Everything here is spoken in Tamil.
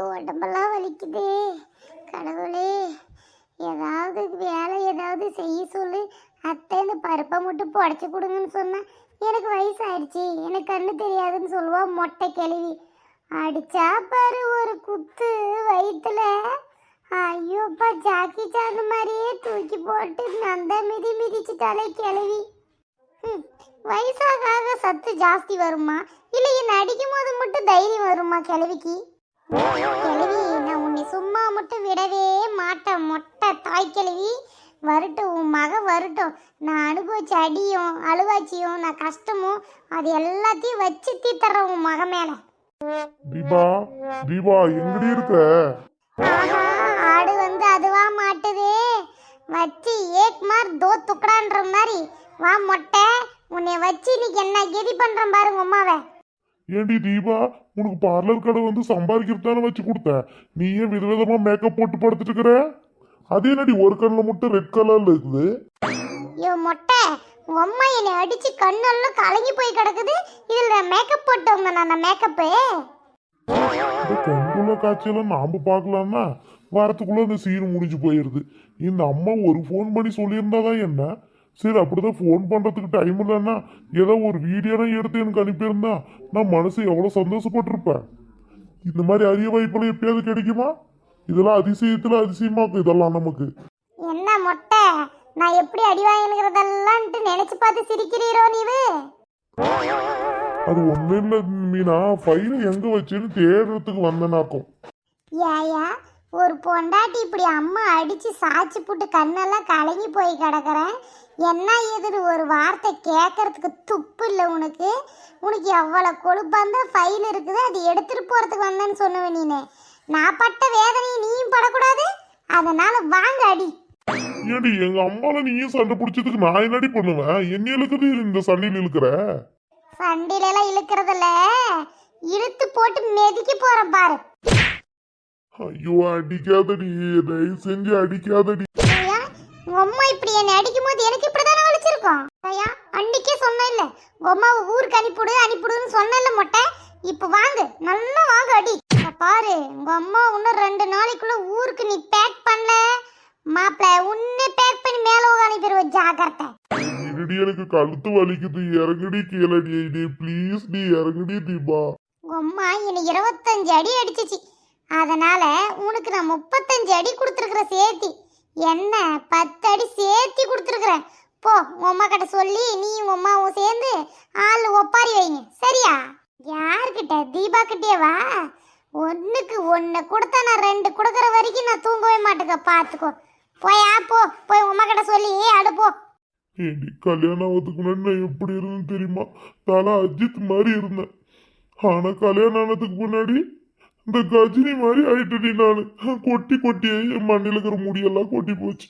ஐயோ உடம்பெல்லாம் வலிக்குது. கடவுளே ஏதாவது வேலை ஏதாவது செய்ய சொல்லு. அத்தை இந்த பருப்பை மட்டும் புடச்சி கொடுங்கன்னு சொன்னேன் எனக்கு வயசாயிடுச்சு. எனக்கு கண்ணு தெரியாதுன்னு சொல்லுவா மொட்டை கிழவி. அடிச்சா பாரு ஒரு குத்து வயிற்றுல ஐயோப்பா ஜாக்கி சாந்து மாதிரியே தூக்கி போட்டு நந்த மிதி மிதிச்சுட்டாலே கிழவி. வயசாக சத்து ஜாஸ்தி வருமா? இல்லை என்ன அடிக்கும் போது மட்டும் தைரியம் வருமா கிழவிக்கு? நான் உன்னை சும்மா மட்டும் விடவே மாட்டேன். மொட்டை தாய் கிழவி வரட்டும் உன் மக வரட்டும். நான் அனுபவிச்ச அடியும் அழுவாச்சியும் நான் கஷ்டமும் அது எல்லாத்தையும் வச்சு தீத்தர்றேன் உன் மக மேலே. தீபா தீபா எங்கடி இருக்க? ஆடு வந்து அதுவா மாட்டுதே. வச்சு ஏக் மார் தோ துக்கடான்ற மாதிரி. வா மொட்டை உன்னை வச்சு இன்னைக்கு என்ன கெதி பண்றேன் பாருங்க உமாவை ஏண்டி தீபா உனக்கு பார்லர் கடை வந்து சம்பாதிக்கிறதானே வச்சு கொடுத்த? நீ ஏன் விதவிதமா மேக்கப் போட்டு படுத்துட்டு இருக்கிற அதே என்னடி ஒரு கண்ணில் மட்டும் ரெட் கலர்ல இருக்குது? ஐயோ மொட்டை உங்க அம்மா என்னை அடிச்சு கண்ணெல்லாம் கலங்கி போய் கிடக்குது. இதுல மேக்கப் போட்டவங்க நான் மேக்கப்பு இந்த கண்குள்ள காய்ச்சலாம் நாம பார்க்கலாம்னா வாரத்துக்குள்ள இந்த சீன் முடிஞ்சு போயிருது. இந்த அம்மா ஒரு ஃபோன் பண்ணி சொல்லியிருந்தாதான் என்ன? சரி அப்படிதான் ஃபோன் பண்றதுக்கு டைம் இல்லைன்னா ஏதோ ஒரு வீடியோனா எடுத்து எனக்கு அனுப்பியிருந்தா நான் மனசு எவ்வளோ சந்தோஷப்பட்டிருப்பேன். இந்த மாதிரி அரிய வாய்ப்புகள் எப்பயாவது கிடைக்குமா? இதெல்லாம் அதிசயத்துல அதிசயமாக்கும் இதெல்லாம் நமக்கு. என்ன மொட்டை? நான் எப்படி அடி வாங்கினுங்கிறதெல்லாம்ட்டு நினைச்சு பார்த்து சிரிக்கிறீரோ நீவு? அது ஒன்றும் இல்லை மீனா ஃபைலை எங்க வச்சுன்னு தேடுறதுக்கு வந்தேனாக்கும் ஏயா ஒரு பொண்டாட்டி இப்படி அம்மா அடிச்சு சாச்சி போட்டு கண்ணெல்லாம் கலங்கி போய் கிடக்குறேன். என்ன ஏதுன்னு ஒரு வார்த்தை கேட்கறதுக்கு துப்பு இல்லை உனக்கு. உனக்கு எவ்வளோ கொழுப்பாந்த ஃபைல் இருக்குது. அது எடுத்துட்டு போறதுக்கு வந்தேன்னு சொன்னுவேன் நீனு நான் பட்ட வேதனையை நீயும் படக்கூடாது. அதனால வாங்க அடி. ஏடி எங்க அம்மால நீயும் சண்டை பிடிச்சதுக்கு நான் என்னடி பண்ணுவேன்? என்ன இழுக்குது இந்த சண்டையில் இழுக்கிற? சண்டில எல்லாம் இழுக்கிறதில்ல. இழுத்து போட்டு மெதிக்க போறேன் பாரு. ஐயோ அடிக்காதடி. தயவு செஞ்சு அடிக்காதடி. ஐயா உங்க அம்மா இப்படி என்னை அடிக்கும் போது எனக்கு இப்படிதானே வலிச்சிருக்கும்? ஐயா அன்னைக்கே சொன்னேன் இல்ல உங்க அம்மாவை ஊருக்கு அனுப்பிவிடு அனுப்பிவிடுன்னு சொன்னேன்ல மொட்டை. இப்ப வாங்கு நல்லா வாங்க அடி. இப்ப பாரு உங்க அம்மா இன்னும் ரெண்டு நாளைக்குள்ள ஊருக்கு நீ பேக் பண்ணல. மாப்பிள்ள உன்னை பேக் பண்ணி மேல அனுப்பிடுவோம் ஜாக்கிரதை. இருடி எனக்கு கழுத்து வலிக்குது. இறங்குடி கீழடி. ப்ளீஸ் டி இறங்குடி தீபா. உங்க அம்மா என்னை இருபத்தஞ்சு அடி அடிச்சிச்சு. அதனால உனக்கு நான் முப்பத்தஞ்சு அடி கொடுத்துருக்குற சேர்த்தி. என்ன பத்து அடி சேர்த்தி கொடுத்துருக்குறேன் போ உங்க அம்மா கிட்ட சொல்லி நீ உங்க அம்மாவும் சேர்ந்து ஆள் ஒப்பாரி வைங்க. சரியா? யார்கிட்ட? தீபா கிட்டேவா ஒன்றுக்கு ஒன்று கொடுத்தா நான் ரெண்டு கொடுக்குற வரைக்கும் நான் தூங்கவே மாட்டேங்க. பார்த்துக்கோ போயா போ. போய் உங்க அம்மா கிட்ட சொல்லி அடுப்போ ஏண்டி கல்யாணம் ஆகிறதுக்கு முன்னாடி நான் எப்படி இருந்தேன்னு தெரியுமா? தலை அஜித் மாதிரி இருந்தேன். ஆனால் கல்யாணம் ஆனதுக்கு முன்னாடி இந்த கஜினி மாதிரி ஆயிட்டடி நான். கொட்டி கொட்டி என் மண்ணில் இருக்கிற முடியெல்லாம் கொட்டி போச்சு.